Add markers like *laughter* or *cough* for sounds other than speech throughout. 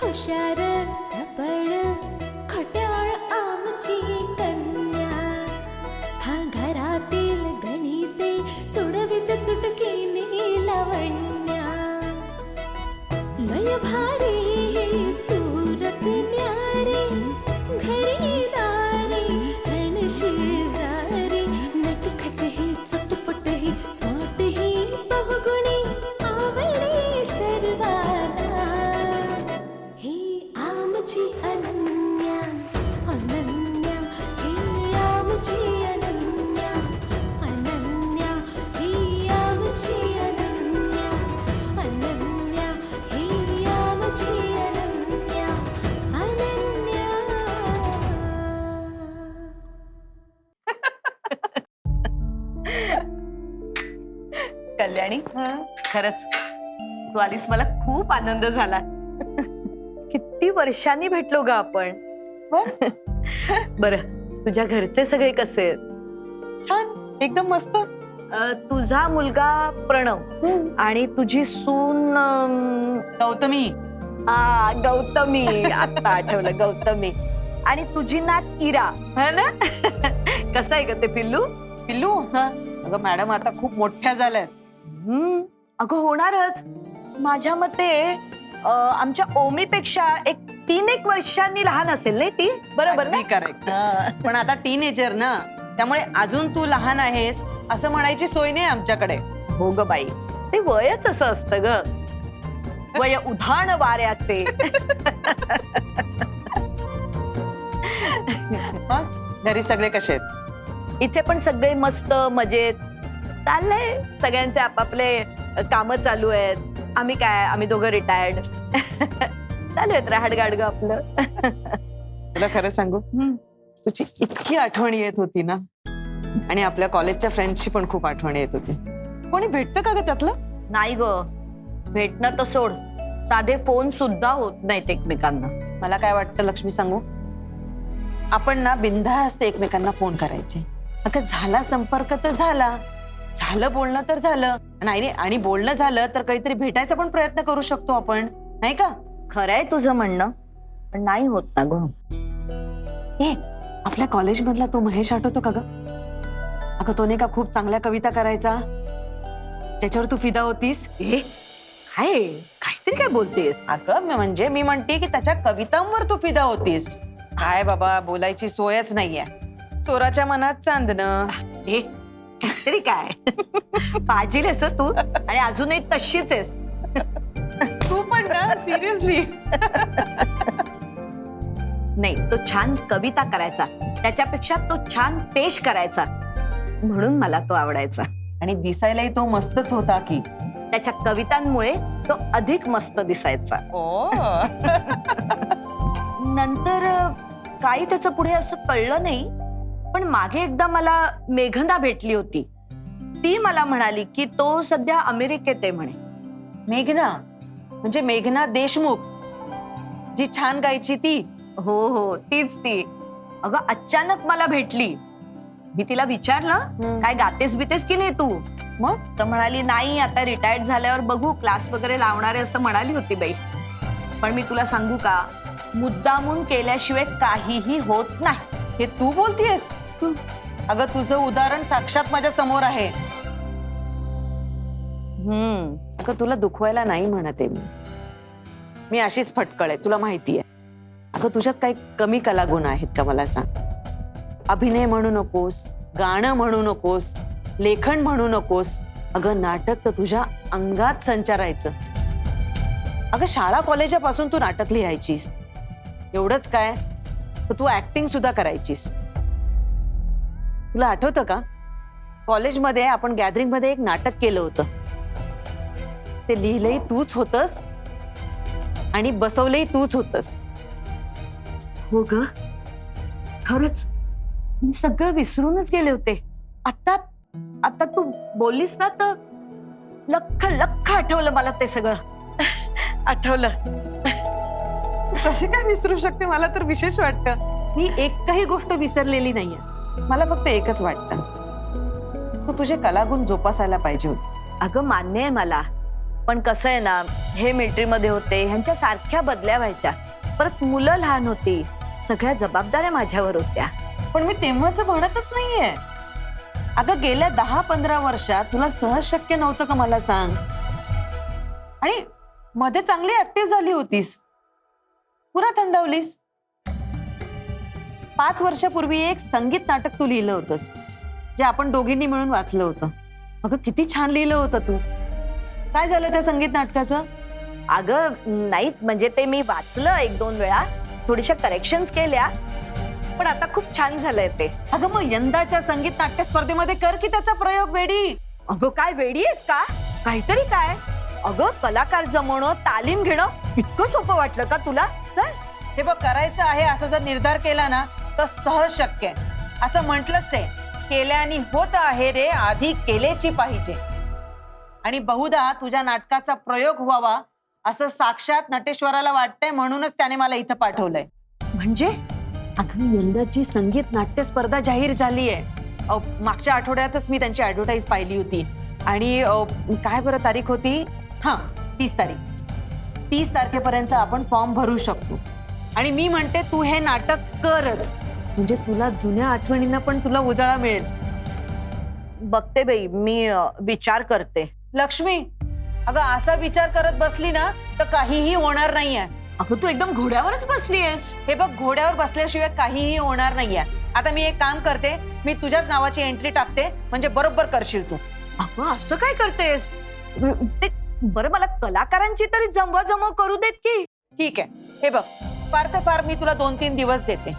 hoş erer. खरंच. तू आलीस मला खूप आनंद झाला. किती वर्षांनी भेटलो ग आपण. *laughs* बर तुझ्या घरचे सगळे कसे आहेत? छान एकदम मस्त. तुझा मुलगा प्रणव आणि तुझी सून गौतमी. आ, गौतमी. आता आठवलं गौतमी. आणि तुझी नात इरा. है ना? *laughs* कसं आहे ग ते पिल्लू? पिल्लू? हा. अगं मॅडम आता खूप मोठ्या झाल्यात. हम्म, अगं होणारच. माझ्या मते अ, आमच्या ओमीपेक्षा एक तीन एक वर्षांनी लहान असेल नाही ती? बरोबर ना? करेक्ट हा. पण आता टीनेजर ना त्यामुळे अजून तू लहान आहेस असं म्हणायची सोय नाही आमच्याकडे. हो ग बाई. ते वयच असं असतं ग. वय उधाण वाऱ्याचे. मग? घरी सगळे कसे आहेत? इथे पण सगळे मस्त मजेत. चाललंय. सगळ्यांचे आपापले काम चालू आहेत. आम्ही काय? आम्ही दोघं रिटायर्ड *laughs* चालू आहेत राहाड गाडग आपलं. तुला खरं सांगू? तुझी इतकी आठवण येत होती ना? आणि आपल्या कॉलेजच्या फ्रेंड्सची पण खूप आठवण येत होती. कोणी भेटतं का ग त्यातलं? नाही ग. भेटणं तर सोड. साधे फोन सुद्धा होत नाहीत एकमेकांना. मला काय वाटतं लक्ष्मी सांगू? आपण ना बिनधास्त एकमेकांना फोन करायचे. अगं झाला संपर्क तर झाला. झालं बोलणं तर झालं. नाही नाही, आणि बोलणं झालं तर काहीतरी भेटायचा पण प्रयत्न करू शकतो आपण. नाही का? खरंय तुझं म्हणणं पण नाही होत ना ग. ए आपल्या कॉलेजमधला तो महेश आठवतो का ग? अगं तो नाही का खूप चांगल्या कविता करायचा? त्याच्यावर तू फिदा होतीस? ए काय? काहीतरी काय बोलतेस? अगं मी म्हणजे मी म्हणते की त्याच्या कवितांवर तू फिदा होतीस. काय बाबा बोलायची सोयच नाहीये. चोराच्या मनात चांदणं. ए काहीतरी काय? पाजील आहेस हं तू? आणि अजूनही तशीच आहेस. तू पण ना सिरियसली नाही तो छान कविता करायचा. त्याच्यापेक्षा तो छान पेश करायचा. म्हणून मला तो आवडायचा. आणि दिसायलाही तो मस्तच होता की. त्याच्या कवितांमुळे तो अधिक मस्त दिसायचा. ओ. नंतर अ, काही त्याचं पुढे असं कळलं नाही. पण मागे एकदा मला मेघना भेटली होती. ती मला म्हणाली की तो सध्या अमेरिकेत आहे म्हणे. मेघना म्हणजे मेघना देशमुख जी छान गायची ती. हो हो तीच ती. अगं अचानक मला भेटली. मी तिला विचारलं काय गातेस बितेस की नाही तू? मग? तर म्हणाली नाही आता रिटायर्ड झाल्यावर बघू क्लास वगैरे लावणारे असं म्हणाली होती बाई. पण मी तुला सांगू का? मुद्दामून केल्याशिवाय काहीही होत नाही. हे तू बोलतीयस? अगं तुझं उदाहरण साक्षात माझ्यासमोर आहे. हम्म. अगं तुला दुखवायला नाही म्हणते मी. मी अशीच फटकळ आहे तुला माहिती आहे. अगं तुझ्यात काही कमी कलागुण आहेत का मला सांग? अभिनय म्हणू नकोस गाणं म्हणू नकोस लेखन म्हणू नकोस. अगं नाटक तर तुझ्या अंगात संचारायचं. अगं शाळा कॉलेजापासून तू नाटक लिहायचीस. एवढंच काय? तर तू ऍक्टिंग सुद्धा करायचीस. तुला आठवतं का? कॉलेजमध्ये आपण गॅदरिंगमध्ये एक नाटक केलं होतं. ते लिहिलंही तूच होतस आणि बसवलंही तूच होतस. हो ग. खरंच मी सगळं विसरूनच गेले होते. आता आता तू बोललीस ना तर लख लख आठवलं मला ते सगळं. आठवलं. कशी काय विसरू शकते? मला तर विशेष वाटतं. मी एकही गोष्ट विसरलेली नाहीये. मला फक्त एकच वाटतं. तू तुझे कलागुण जोपासायला पाहिजे होते. अगं मान्य आहे मला. पण कसं आहे ना हे मिलिटरीमध्ये होते ह्यांच्या सारख्या बदल्या व्हायच्या. परत मुलं लहान होती सगळ्या जबाबदाऱ्या माझ्यावर होत्या. पण मी तेव्हाच म्हणतच नाहीये. अगं गेल्या दहा पंधरा वर्षात तुला सहज शक्य नव्हतं का मला सांग? आणि मध्ये चांगली ऍक्टिव्ह झाली होतीस. पुन्हा थंडवलीस. पाच वर्षापूर्वी एक संगीत नाटक तू लिहिलं होतंस जे आपण दोघींनी मिळून वाचलं होतं. अगं किती छान लिहिलं होतं तू. काय झालं त्या संगीत नाटकाचं? अगं नाही म्हणजे ते मी वाचलं एक दोन वेळा थोड्याशा करेक्शन्स केल्या पण आता खूप छान झालंय ते. अगं मग यंदाच्या संगीत नाट्य स्पर्धेमध्ये कर की त्याचा प्रयोग वेडी. अगं काय वेडी आहेस का? काहीतरी काय? अगं कलाकार जमवणं तालीम घेणं इतकं सोपं वाटलं का तुला? चल. हे बघ करायचं आहे असं जर निर्धार केला ना तर सहज शक्य आहे. असं म्हटलंच आहे केल्याने होत आहे रे आधी केलेची पाहिजे. आणि बहुधा तुझ्या नाटकाचा प्रयोग व्हावा असं साक्षात नटेश्वराला वाटतंय म्हणूनच त्याने मला इथं पाठवलंय. म्हणजे? अगं यंदाची संगीत नाट्य स्पर्धा जाहीर झाली आहे. मागच्या आठवड्यातच मी त्यांची ऍडव्हर्टाईज पाहिली होती. आणि काय बरं तारीख होती? हा तीस तारीख. तीस तारखेपर्यंत आपण फॉर्म भरू शकतो. आणि मी म्हणते तू हे नाटक करच. म्हणजे तुला जुन्या आठवणींना पण तुला उजाळा मिळेल. बघते बाई मी अं, विचार करते. लक्ष्मी अगं असा विचार करत बसली ना तर काहीही होणार नाहीये. अगं तू एकदम घोड्यावरच बसली आहेस हे बघ घोड्यावर बसल्याशिवाय काहीही होणार नाहीये. आता मी एक काम करते मी तुझ्याच नावाची एंट्री टाकते म्हणजे बरोबर करशील तू. अगं असं काय करतेस? ते बरं मला कलाकारांची तरी जमवा जमव करू देत की? ठीक आहे. हे बघ फार तर फार मी तुला दोन तीन दिवस देते.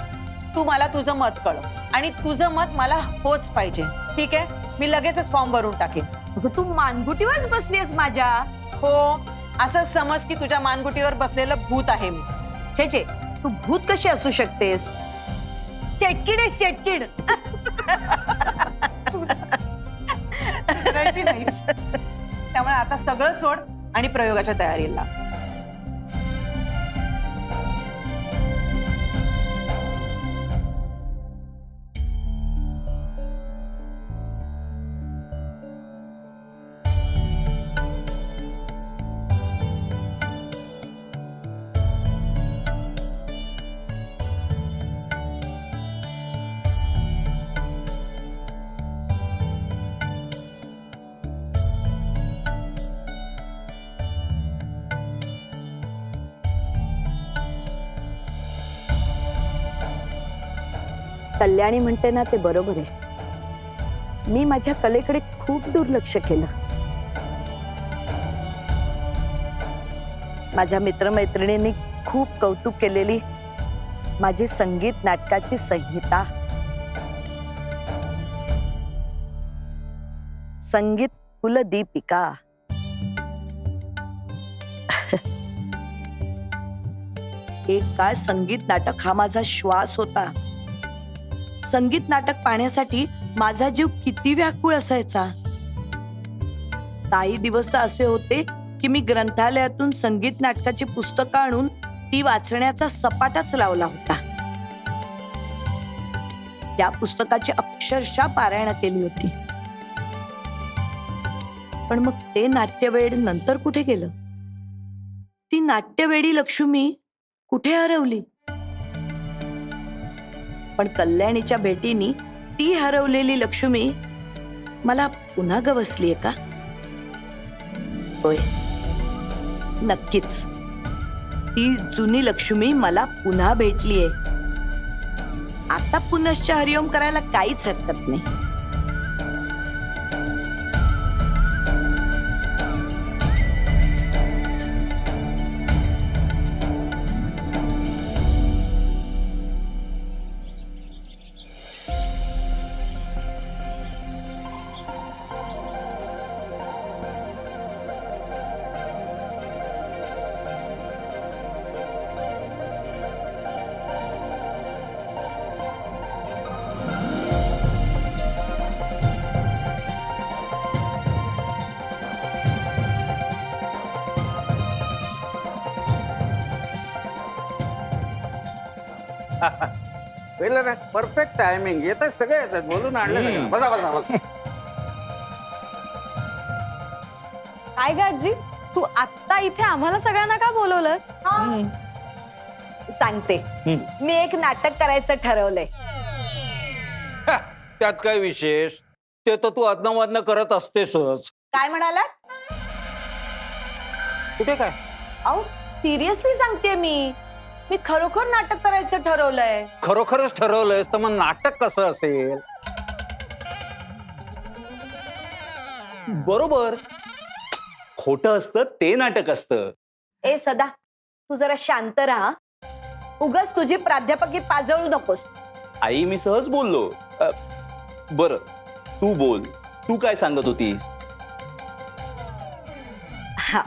तू मला तुझं मत कळव. आणि तुझं मत मला होच पाहिजे. ठीक आहे? मी लगेचच फॉर्म भरून टाकेन. अगं तू मानगुटीवरच बसली आहेस माझ्या. हो. असंच समज की तुझ्या मानगुटीवर बसलेलं भूत आहे मी. छे छे. तू भूत कशी असू शकतेस? चेटकीड आहेस चेटकीड. नाहीस. त्यामुळे आता सगळं सोड आणि प्रयोगाच्या तयारीला. लाग. कल्याणी म्हणते ना ते बरोबर आहे. मी माझ्या कलेकडे खूप दुर्लक्ष केलं. माझ्या मित्रमैत्रिणींनी खूप कौतुक केलेली. माझी संगीत नाटकाची संहिता. संगीत कुलदीपिका *laughs* एक काळ संगीत नाटक हा माझा श्वास होता. संगीत नाटक पाहण्यासाठी माझा जीव किती व्याकुळ असायचा. काही दिवस तर असे होते की मी ग्रंथालयातून संगीत नाटकाची पुस्तकं आणून ती वाचण्याचा सपाटाच लावला होता. त्या पुस्तकाची अक्षरशः पारायण केली होती. पण मग ते नाट्यवेड नंतर कुठे गेलं? ती नाट्यवेडी लक्ष्मी कुठे हरवली? पण कल्याणीच्या भेटीनी ती हरवलेली लक्ष्मी मला पुन्हा गवसलीये का? होय. नक्कीच. ती जुनी लक्ष्मी मला पुन्हा भेटलीये. आता पुनश्च हरिओम करायला काहीच हरकत नाही. पहिलं ना परफेक्ट टायमिंग येतात सगळे येतात. बोलून आणलं सगळं. बसा बसा बसा. काय ग आजी तू आत्ता इथे आम्हाला सगळ्यांना का बोलवलं? सांगते. मी एक नाटक करायचं ठरवलंय. हा, त्यात काय विशेष? ते तर तू अदनामधनं करत असतेसच. काय म्हणाला कुठे काय? अहो सिरियसली सांगते मी. मी खरोखर नाटक करायचं ठरवलंय. खरोखरच ठरवलंयस तर मग नाटक कसं असेल? बरोबर. खोटं असतं ते नाटक असतं. ए सदा तू जरा शांत राहा. उगाच तुझी प्राध्यापकी पाजळू नकोस. आई मी सहज बोललो. अ, बरं तू बोल. तू काय सांगत होतीस? हा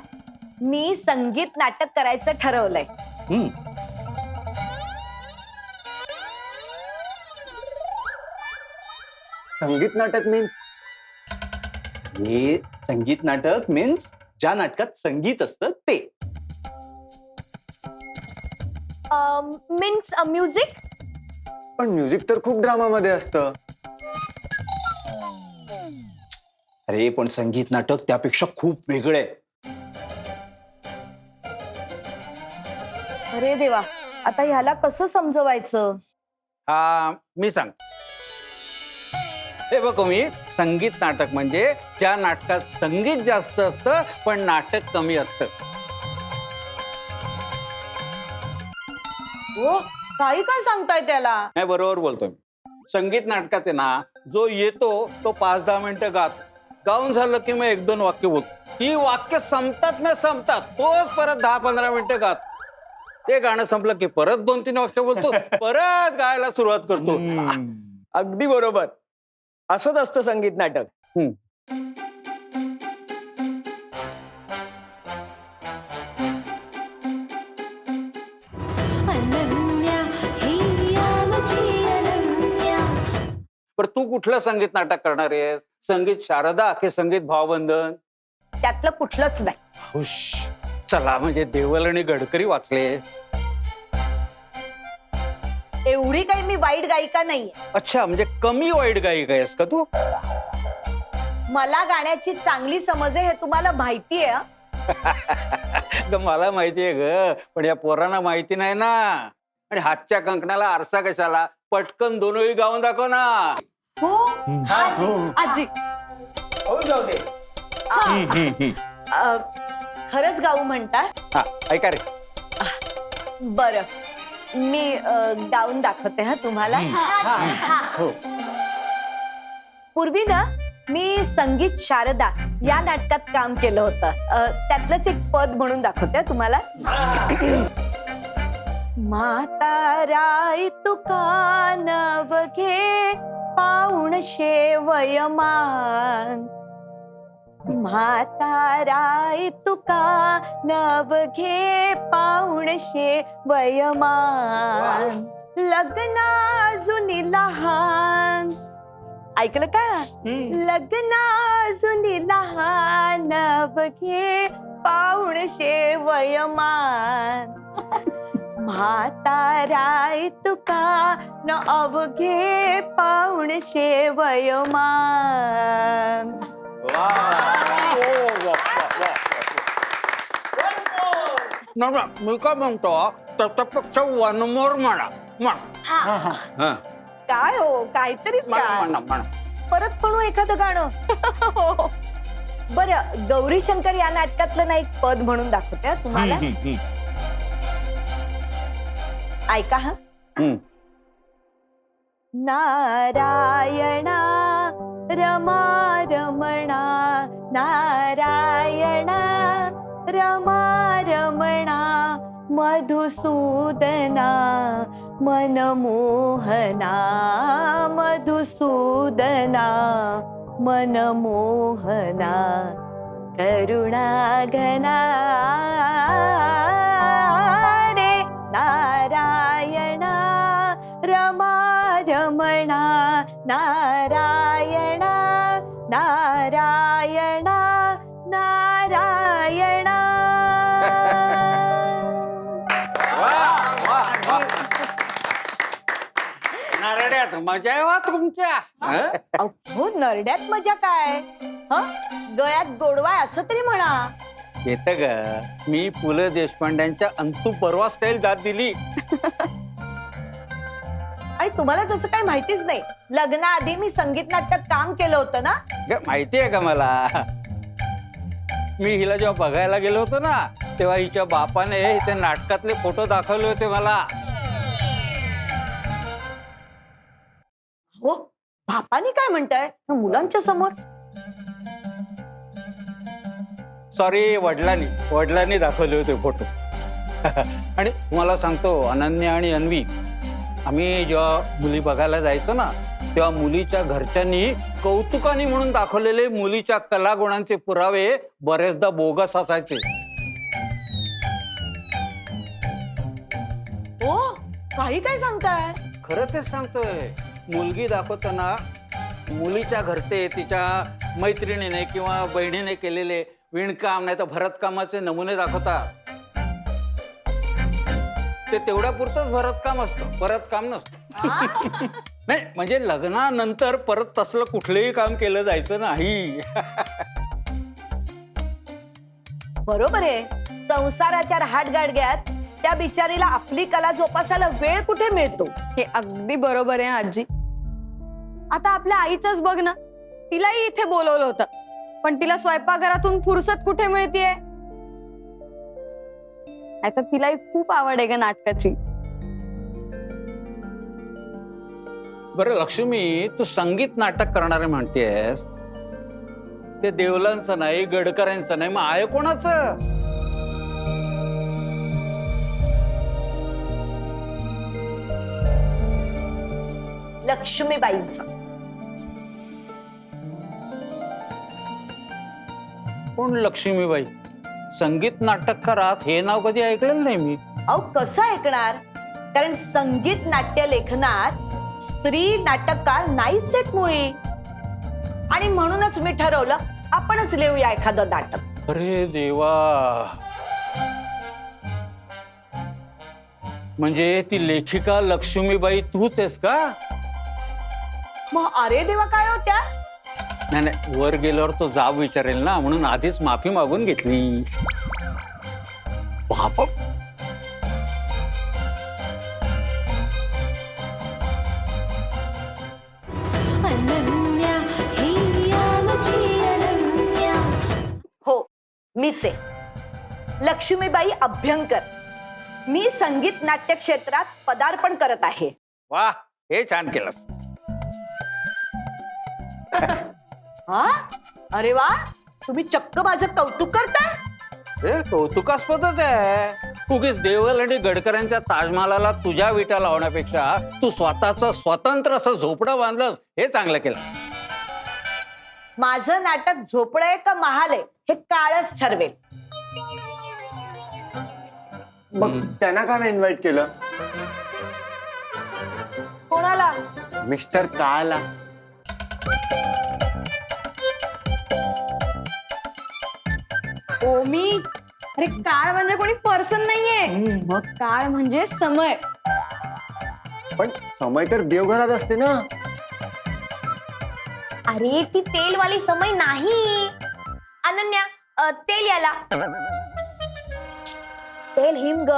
मी संगीत नाटक करायचं ठरवलंय. हम्म, संगीत नाटक मीन्स हे संगीत नाटक मीन्स ज्या नाटकात संगीत असतं ते. मीन्स म्युझिक पण म्युझिक तर खूप ड्रामामध्ये असतं. अरे पण संगीत नाटक त्यापेक्षा खूप वेगळं आहे. अरे देवा आता ह्याला कसं समजवायचं? हा मी सांग. हे बघ मी संगीत नाटक म्हणजे ज्या नाटकात संगीत जास्त असतं पण नाटक कमी असतं. हो काही काय सांगताय त्याला? नाही बरोबर बोलतो मी संगीत नाटकात आहे ना जो येतो तो पाच दहा मिनिटं गात. गाऊन झालं की मग एक दोन वाक्य बोल ही वाक्य संपतात ना संपतात तोच परत दहा पंधरा मिनिटं गात. ते गाणं संपलं की परत दोन तीन वाक्य बोलतो *laughs* परत गायला सुरुवात करतो. अगदी बरोबर. असंच असतं संगीत नाटक. पण तू कुठलं संगीत नाटक करणार आहेस? संगीत शारदा की संगीत भावबंधन? त्यातलं कुठलंच नाही. हुश. चला म्हणजे देवल आणि गडकरी वाचले. एवढी काही मी वाईट गायिका नाहीये. अच्छा म्हणजे कमी वाईट गायिका आहेस का तू? मला गाण्याची चांगली समज आहे हे तुम्हाला माहिती आहे *laughs* ग मला माहितीये ग पण या पोरांना माहिती नाही ना. आणि हातच्या कंकणाला आरसा कशाला? पटकन दोन वेळी गाऊन दाखव ना. हो? आजी आजी. हो जाऊ दे. अ, खरंच गाऊ म्हणता? हा ऐका रे. बर. मी अ, गाऊन दाखवते हा तुम्हाला. हो. पूर्वी ना मी संगीत शारदा या नाटकात काम केलं होतं. अ, त्यातलंच एक पद म्हणून दाखवते हा तुम्हाला. माता राय तुका नव घे पाऊणशे वयमान. म्हाता राय तुका नव घे पाऊणशे वयमान. लग्ना जुनी लहान. ऐकलं का? लग्ना जुनी लहान नव घे पाऊणशे वयमान. *laughs* म्हाता राय तुका न अवघे पाऊणशे वयमान. ना ना, मी काय म्हणतो त्याच्यापेक्षा वन मोर म्हणा म्हण हा, काय हो काहीतरीच म्हणा काय म्हणा म्हणा परत म्हणू एखादं गाणं बरं गौरी शंकर या नाटकातलं ना एक पद म्हणून दाखवते हा तुम्हाला. ऐका हा. हम्म. नारायणा रमा रमणा नारायणा रमा रमणा मधुसूदना मनमोहना मधुसूदना मनमोहना करुणाघना रे नारायणा रमा रमणा नारायण नारड्यात मजा आहे वा तुमच्या. हं? हो? नरड्यात मजा काय? ह? गळ्यात गोडवाय असं तरी म्हणा. येत ग. मी पु ल देशपांड्यांच्या अंतू परवा स्टाईल दाद दिली. *laughs* आणि तुम्हाला तसं काही माहितीच नाही. लग्नाआधी मी संगीत नाटकात काम केलं होतं ना? ग, माहिती आहे का मला? मी हिला जेव्हा बघायला गेलो होतो ना तेव्हा हिच्या बापाने इथे नाटकातले फोटो दाखवले होते मला. बापानी काय म्हणताय? मुलांच्या समोर? सॉरी वडिलांनी. वडिलांनी दाखवले होते फोटो. *laughs* आणि तुम्हाला सांगतो अनन्या आणि अन्वी आम्ही जेव्हा मुली बघायला जायचो ना तेव्हा मुलीच्या घरच्यांनी कौतुकाने म्हणून दाखवलेले मुलीच्या कलागुणांचे पुरावे बरेचदा बोगस असायचे. काही काय सांगताय? खरं तेच सांगतोय. मुलगी दाखवताना मुलीच्या घरचे तिच्या मैत्रिणीने किंवा बहिणीने केलेले विणकाम नाही तर भरतकामाचे नमुने दाखवतात. ते तेवढ्या पुरतच भरतकाम असतं. परत काम नसतं. *laughs* नाही म्हणजे लग्नानंतर परत तसलं कुठलंही काम केलं जायचं नाही. बरोबर आहे. संसाराच्या रहाटगाडग्यात त्या बिचारीला आपली कला जोपासायला वेळ कुठे मिळतो? हे अगदी बरोबर आहे आजी. आता आपल्या आईचंच बघ ना. तिलाही इथे बोलवलं होतं. पण तिला स्वयंपाकघरातून फुरसत कुठे मिळतीये? आता तिलाही खूप आवड आहे ग नाटकाची. बरं लक्ष्मी तू संगीत नाटक करणारे म्हणतेस. ते देवलांचं नाही गडकऱ्यांचं नाही मग आहे कोणाचं? लक्ष्मीबाईंचं. कोण लक्ष्मीबाई? संगीत नाटककारात हे नाव कधी ऐकलेलं नाही मी. अहो कसं ऐकणार? कारण संगीत नाट्य लेखनात स्त्री नाटककार नाहीच आहेत मुळी. आणि म्हणूनच मी ठरवलं आपणच लिहूया एखादं नाटक. अरे देवा. म्हणजे ती लेखिका लक्ष्मीबाई तूच आहेस का? मग अरे देवा काय होत्या नाही नाही वर गेल्यावर तो जाब विचारेल ना म्हणून आधीच माफी मागून घेतली. बाप अनन्या हिया आमची अनन्या. हो मीच आहे. लक्ष्मीबाई अभ्यंकर. मी संगीत नाट्य क्षेत्रात पदार्पण करत आहे. वा हे छान केलंस. *laughs* हा? अरे वा तुम्ही चक्क माझं कौतुक करताय. हे कौतुकास्पदच आहे. उगीच देवल आणि गडकऱ्यांच्या ताजमहालाला तुझ्या विटा लावण्यापेक्षा तू स्वतःच स्वतंत्र असं झोपडं बांधलंस हे चांगलं केलंस. माझं नाटक झोपडं आहे का महाल आहे हे काळच ठरवेल. मग त्यांना का नाही इन्व्हाइट केलं? कोणाला? मिस्टर काळला. ओमी? अरे काळ म्हणजे कोणी पर्सन नाहीये. मग? काळ म्हणजे समय. पण समय तर देवघरात असते ना. अरे ती तेलवाली समय नाही. अनन्या अ, तेल याला. तेल हिम ग.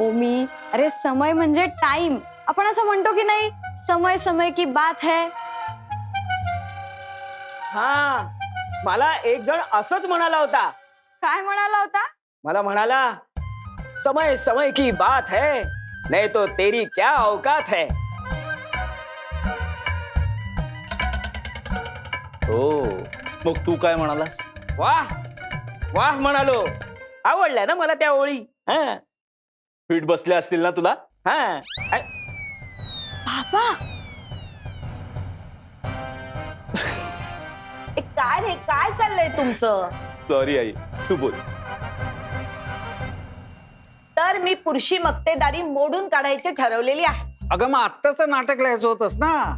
ओमी अरे समय म्हणजे टाइम आपण असं म्हणतो की नाही समय समय की बात है. हा मला एक जण असंच म्हणाला होता. काय म्हणाला होता? मला म्हणाला समय समय की बात है नहीं तो तेरी क्या औकात है? हो मग तू काय म्हणालास? वाह वाह म्हणालो. आवडल्या ना मला त्या ओळी? हा. फिट बसल्या असतील ना तुला? हा. बाबा. *laughs* ए, काय रे काय चाललंय तुमचं? सॉरी आई तू बोल. तर मी पुरुषी मक्तेदारी मोडून काढायची ठरवलेली आहे. अगं मग आत्ताच नाटक लिहायचं होतंस ना?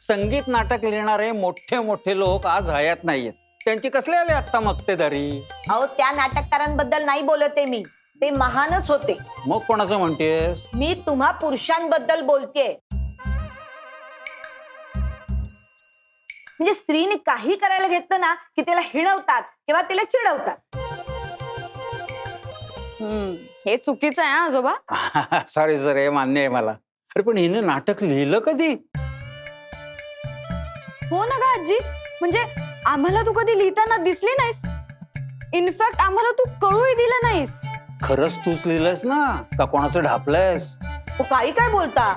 संगीत नाटक लिहिणारे मोठे मोठे लोक आज हयात नाहीयेत. त्यांची कसले आले आत्ता मक्तेदारी? अहो त्या नाटककारांबद्दल नाही बोलते मी. ते महानच होते. मग कोणाचं म्हणतेस? मी तुम्हा पुरुषांबद्दल बोलतेय. म्हणजे स्त्रीने काही करायला घेतलं ना की तिला हिणवतात किंवा तिला चिडवतात. हम्म हे चुकीचं आहे हा आजोबा. *laughs* सॉरी सर हे मान्य आहे मला. अरे पण हिने नाटक लिहिलं कधी? हो ना गा आजी. म्हणजे आम्हाला तू कधी लिहिताना दिसली नाहीस. इनफॅक्ट आम्हाला तू कळूही दिलं नाहीस. खरंच तूच लिहिलंयस ना? का कोणाचं ढापलंयस? काही काय बोलता?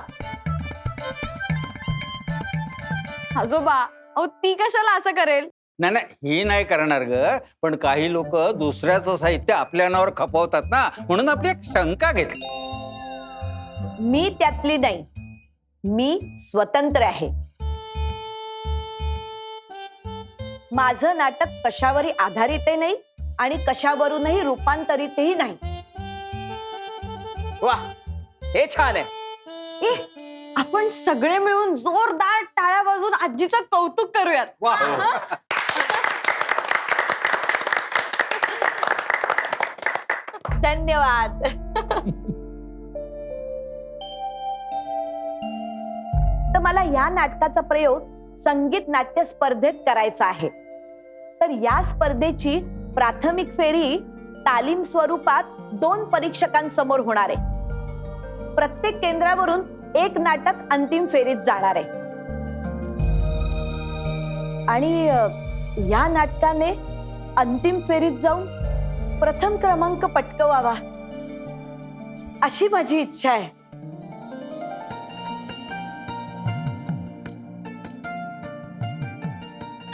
आजोबा अहो ती कशाला असं करेल? नाही नाही ही नाही करणार ग. पण काही लोक दुसऱ्याचं साहित्य आपल्या नावावर खपवतात ना म्हणून आपली एक शंका घेतली. मी त्यातली नाही. मी स्वतंत्र आहे. माझं नाटक कशावरही आधारितही नाही आणि कशावरूनही रूपांतरितही नाही. वा हे छान आहे. आपण सगळे मिळून जोरदार टाळ्या वाजून आजीचं कौतुक करूयात. वा. धन्यवाद. तर मला या नाटकाचा प्रयोग संगीत नाट्य स्पर्धेत करायचा आहे. तर या स्पर्धेची प्राथमिक फेरी तालीम स्वरूपात दोन परीक्षकांसमोर होणार आहे. प्रत्येक केंद्रावरून एक नाटक अंतिम फेरीत जाणार आहे. आणि या नाटकाने अंतिम फेरीत जाऊन प्रथम क्रमांक पटकवावा अशी माझी इच्छा आहे.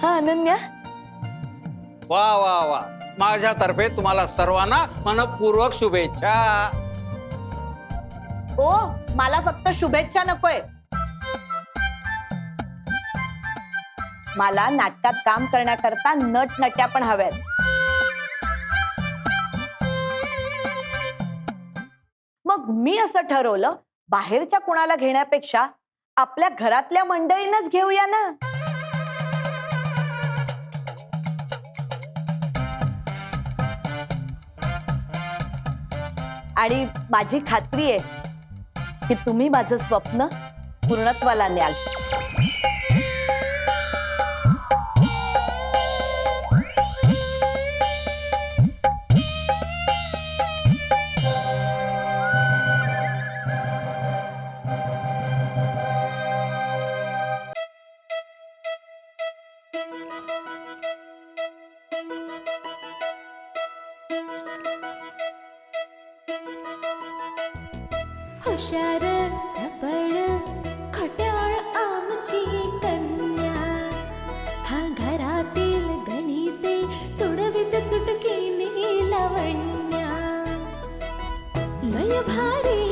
हा अनन्या? वा वा वा. माझ्यातर्फे तुम्हाला सर्वांना मनपूर्वक शुभेच्छा. ओ मला फक्त शुभेच्छा नकोय. मला नाटकात काम करण्याकरता नट नट्या पण हव्यात. मग मी असं ठरवलं बाहेरच्या कुणाला घेण्यापेक्षा आपल्या घरातल्या मंडळींनाच घेऊया ना? आणि माझी खात्री आहे की तुम्ही माझं स्वप्न पूर्णत्वाला न्याल. ভারী